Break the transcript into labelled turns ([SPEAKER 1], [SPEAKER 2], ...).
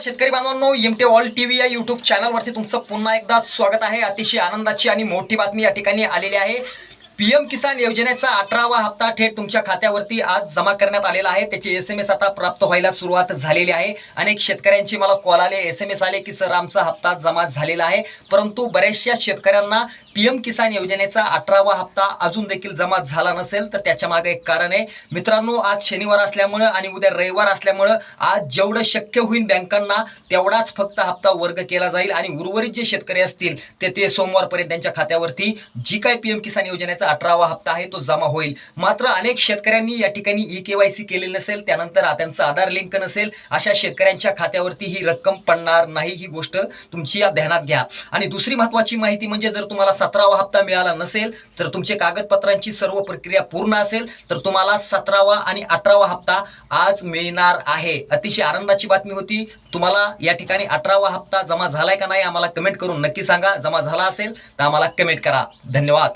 [SPEAKER 1] शेतकरी बांधवांनो एमटे ऑल टी व्ही या युट्यूब चॅनलवरती तुमचं पुन्हा एकदा स्वागत आहे. अतिशय आनंदाची आणि मोठी बातमी या ठिकाणी आलेली आहे. पीएम किसान योजनेचा अठरावा हप्ता थेट तुमच्या खात्यावरती आज जमा करण्यात आलेला आहे. त्याचे एस एम एस आता प्राप्त व्हायला सुरुवात झालेली आहे. अनेक शेतकऱ्यांचे मला कॉल आले एस एम एस आले की सर आमचा हप्ता जमा झालेला आहे. परंतु बऱ्याचशा शेतकऱ्यांना पीएम किसान योजनेचा अठरावा हप्ता अजून देखील जमा झाला नसेल तर त्याच्यामागे एक कारण आहे. मित्रांनो आज शनिवार असल्यामुळं आणि उद्या रविवार असल्यामुळं आज जेवढं शक्य होईल बँकांना तेवढाच फक्त हप्ता वर्ग केला जाईल आणि उर्वरित जे शेतकरी असतील ते ते सोमवारपर्यंत त्यांच्या खात्यावरती जी काय पीएम किसान योजनेचा अठरावा हप्ता आहे तो जमा होईल. मात्र अनेक शेतकऱ्यांनी या ठिकाणी ई के वाय सी केलेली नसेल त्यानंतर त्यांचं आधार लिंक नसेल अशा शेतकऱ्यांच्या खात्यावरती ही रक्कम पडणार नाही ही गोष्ट तुमची या ध्यानात घ्या. आणि दुसरी महत्वाची माहिती म्हणजे जर तुम्हाला सतरावा हप्ता मिळाला नसेल तर तुमचे कागदपत्रांची सर्व प्रक्रिया पूर्ण असेल तर तुम्हाला सतरावा आणि अठरावा हप्ता आज मिळणार आहे. अतिशय आनंदाची बातमी होती. तुम्हाला या ठिकाणी अठरावा हप्ता जमा झालाय का नाही आम्हाला कमेंट करून नक्की सांगा. जमा झाला असेल तर आम्हाला कमेंट करा. धन्यवाद.